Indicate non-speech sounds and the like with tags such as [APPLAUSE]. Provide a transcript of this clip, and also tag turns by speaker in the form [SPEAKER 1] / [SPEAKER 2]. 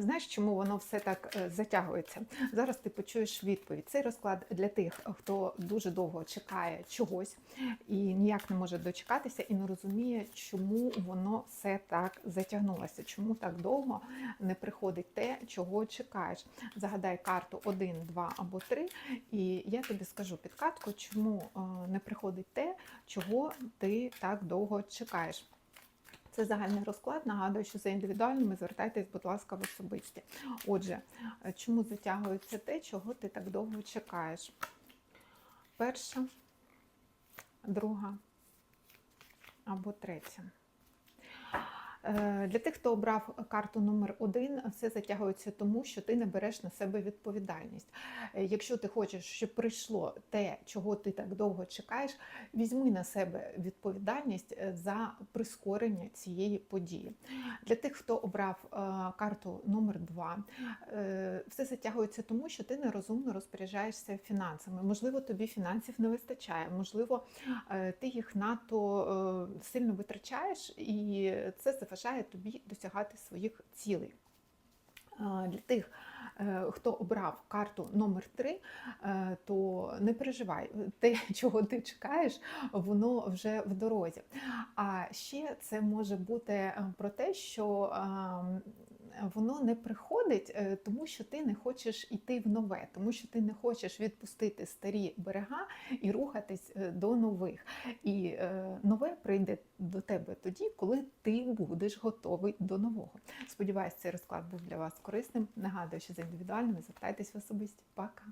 [SPEAKER 1] Знаєш, чому воно все так е, затягується? Зараз ти почуєш відповідь. Цей розклад для тих, хто дуже довго чекає чогось і ніяк не може дочекатися, і не розуміє, чому воно все так затягнулося, чому так довго не приходить те, чого чекаєш. Загадай карту 1, 2 або 3, і я тобі скажу підказку, чому е, не приходить те, чого ти так довго чекаєш. Це загальний розклад. Нагадую, що за індивідуальними звертайтесь, будь ласка, в особисті. Отже, е, чому затягується те, чого ти так довго чекаєш? Перша, друга або третя. Е, Для тих, хто обрав карту номер один, все затягується тому, що ти не береш на себе відповідальність. Е, Якщо ти хочеш, щоб прийшло те, чого ти так довго чекаєш, візьми на себе відповідальність е, за прискорення цієї події. Для тих, хто обрав е, карту номер два, е, все затягується тому, що ти нерозумно розпоряджаєшся фінансами. Можливо, тобі фінансів не вистачає, можливо, ти їх надто сильно витрачаєш, і це заважає тобі досягати своїх цілей. Е, Для тих, е, хто обрав карту номер 3 то не переживай, те, [LAUGHS] чого ти чекаєш, воно вже в дорозі. А ще це може бути е, про те, що ем, воно не приходить, е, тому що ти не хочеш йти в нове, тому що ти не хочеш відпустити старі берега і рухатись е, до нових. І е, нове прийде до тебе тоді, коли ти будеш готовий до нового. Сподіваюсь, цей розклад був для вас корисним. Нагадую, що за індивідуальними звертайтесь в особисті. Пока!